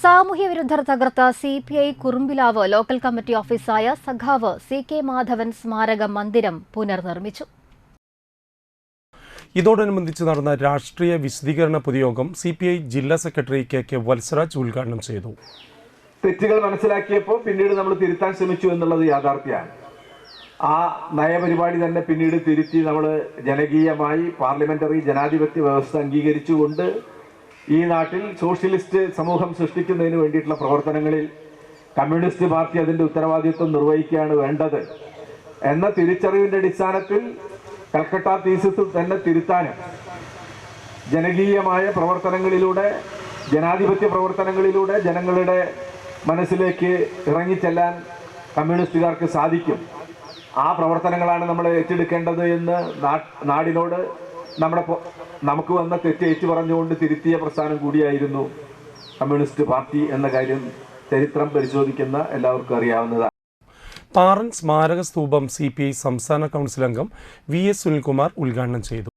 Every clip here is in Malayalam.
സാമൂഹ്യ വിരുദ്ധർ തകർത്ത C P I Kurumbilavu local committee ഓഫീസായ സഖാവ് സി കെ മാധവൻ സ്മാരക മന്ദിരം പുനർനിർമ്മിച്ചു. ഇതോടനുബന്ധിച്ച് നടന്ന രാഷ്ട്രീയ വിശദീകരണ പൊതുയോഗം സി പി ഐ ജില്ലാ സെക്രട്ടറി കെ കെ വത്സരാജ് ഉദ്ഘാടനം ചെയ്തു. തെറ്റുകൾ മനസ്സിലാക്കിയപ്പോൾ പിന്നീട് നമ്മൾ തിരുത്താൻ ശ്രമിച്ചു എന്നുള്ളത് യാഥാർത്ഥ്യമാണ്. ആ നയപരിപാടി തന്നെ പിന്നീട് തിരുത്തി നമ്മൾ ജനകീയമായി പാർലമെന്ററി ജനാധിപത്യ വ്യവസ്ഥ അംഗീകരിച്ചുകൊണ്ട് ഈ നാട്ടിൽ സോഷ്യലിസ്റ്റ് സമൂഹം സൃഷ്ടിക്കുന്നതിന് വേണ്ടിയിട്ടുള്ള പ്രവർത്തനങ്ങളിൽ കമ്മ്യൂണിസ്റ്റ് പാർട്ടി അതിന്റെ ഉത്തരവാദിത്വം നിർവഹിക്കുകയാണ് വേണ്ടത്. എന്ന തിരിച്ചറിവിന്റെ അടിസ്ഥാനത്തിൽ കൽക്കട്ട തീസിസ് തന്നെ തിരുത്താനും ജനകീയമായ പ്രവർത്തനങ്ങളിലൂടെ ജനാധിപത്യ പ്രവർത്തനങ്ങളിലൂടെ ജനങ്ങളുടെ മനസ്സിലേക്ക് ഇറങ്ങിച്ചെല്ലാൻ കമ്മ്യൂണിസ്റ്റുകാർക്ക് സാധിക്കും. ആ പ്രവർത്തനങ്ങളാണ് നമ്മൾ ഏറ്റെടുക്കേണ്ടത് എന്ന് നാടിനോട് നമ്മുടെ നമുക്ക് വന്ന തെറ്റ് ഏറ്റു പറഞ്ഞുകൊണ്ട് തിരുത്തിയ പ്രസ്ഥാനം കൂടിയായിരുന്നു കമ്മ്യൂണിസ്റ്റ് പാർട്ടി എന്ന കാര്യം ചരിത്രം പരിശോധിക്കുന്ന എല്ലാവർക്കും അറിയാവുന്നതാണ്. പാറൻ സ്മാരക സ്തൂപം സി പി ഐ സംസ്ഥാന കൗൺസിൽ അംഗം വി എസ് സുനിൽകുമാർ ഉദ്ഘാടനം ചെയ്തു.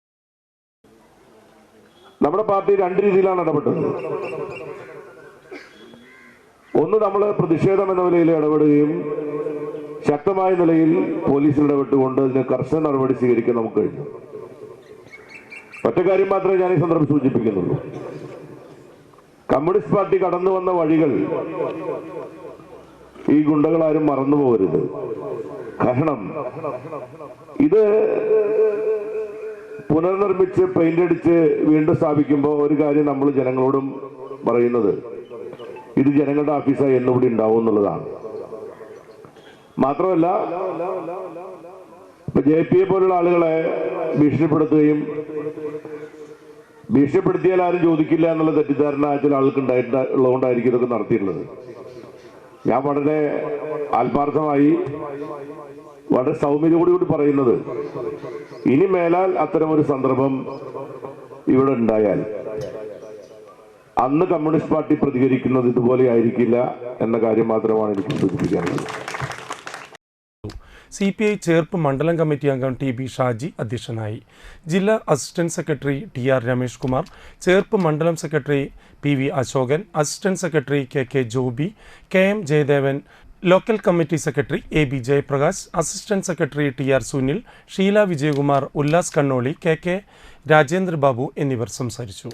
നമ്മുടെ പാർട്ടി രണ്ട് രീതിയിലാണ് ഇടപെട്ടത്. ഒന്ന് നമ്മൾ പ്രതിഷേധം എന്ന നിലയിൽ ഇടപെടുകയും ശക്തമായ നിലയിൽ പോലീസിൽ ഇടപെട്ടുകൊണ്ട് ഇതിന് കർശന നടപടി സ്വീകരിക്കാൻ നമുക്ക് കഴിഞ്ഞു. ഒറ്റ കാര്യം മാത്രമേ ഞാൻ ഈ സന്ദർഭം സൂചിപ്പിക്കുന്നുള്ളൂ. കമ്മ്യൂണിസ്റ്റ് പാർട്ടി കടന്നു വന്ന വഴികൾ ഈ ഗുണ്ടകളാരും മറന്നു പോകരുത്. കാരണം ഇത് പുനർനിർമ്മിച്ച് പെയിന്റ് അടിച്ച് വീണ്ടും സ്ഥാപിക്കുമ്പോൾ ഒരു കാര്യം നമ്മൾ ജനങ്ങളോടും പറയുന്നത്. ഇത് ജനങ്ങളുടെ ഓഫീസായി എന്നുകൂടി ഉണ്ടാവും എന്നുള്ളതാണ്. മാത്രമല്ല ഇപ്പൊ ജെ പി എ പോലുള്ള ആളുകളെ ഭീഷണിപ്പെടുത്തുകയും ഭീഷണിപ്പെടുത്തിയാൽ ആരും ചോദിക്കില്ല എന്നുള്ള തെറ്റിദ്ധാരണ ചില ആൾക്ക് ഉള്ളതുകൊണ്ടായിരിക്കും ഇതൊക്കെ നടത്തിയിട്ടുള്ളത്. ഞാൻ വളരെ ആത്മാർത്ഥമായി വളരെ സൗമ്യതയോടുകൂടി കൂടി പറയുന്നത് ഇനി മേലാൽ അത്തരം ഒരു സന്ദർഭം ഇവിടെ ഉണ്ടായാൽ അന്ന് കമ്മ്യൂണിസ്റ്റ് പാർട്ടി പ്രതികരിക്കുന്നത് ഇതുപോലെ ആയിരിക്കില്ല എന്ന കാര്യം മാത്രമാണ് എനിക്ക് സൂചിപ്പിക്കാനുള്ളത്. സി പി ഐ ചേർപ്പ് മണ്ഡലം കമ്മിറ്റി അംഗം ടി ബി ഷാജി അധ്യക്ഷനായി. ജില്ലാ assistant secretary T R Ramesh Kumar Cherpu മണ്ഡലം secretary P V Asokan assistant secretary K K Joby K M Jayadevan local committee secretary A B Jayaprakash assistant secretary T R Sunil Sheela Vijayakumar Ullas Kannoli K K Rajendra Babu എന്നിവർ സംസാരിച്ചു.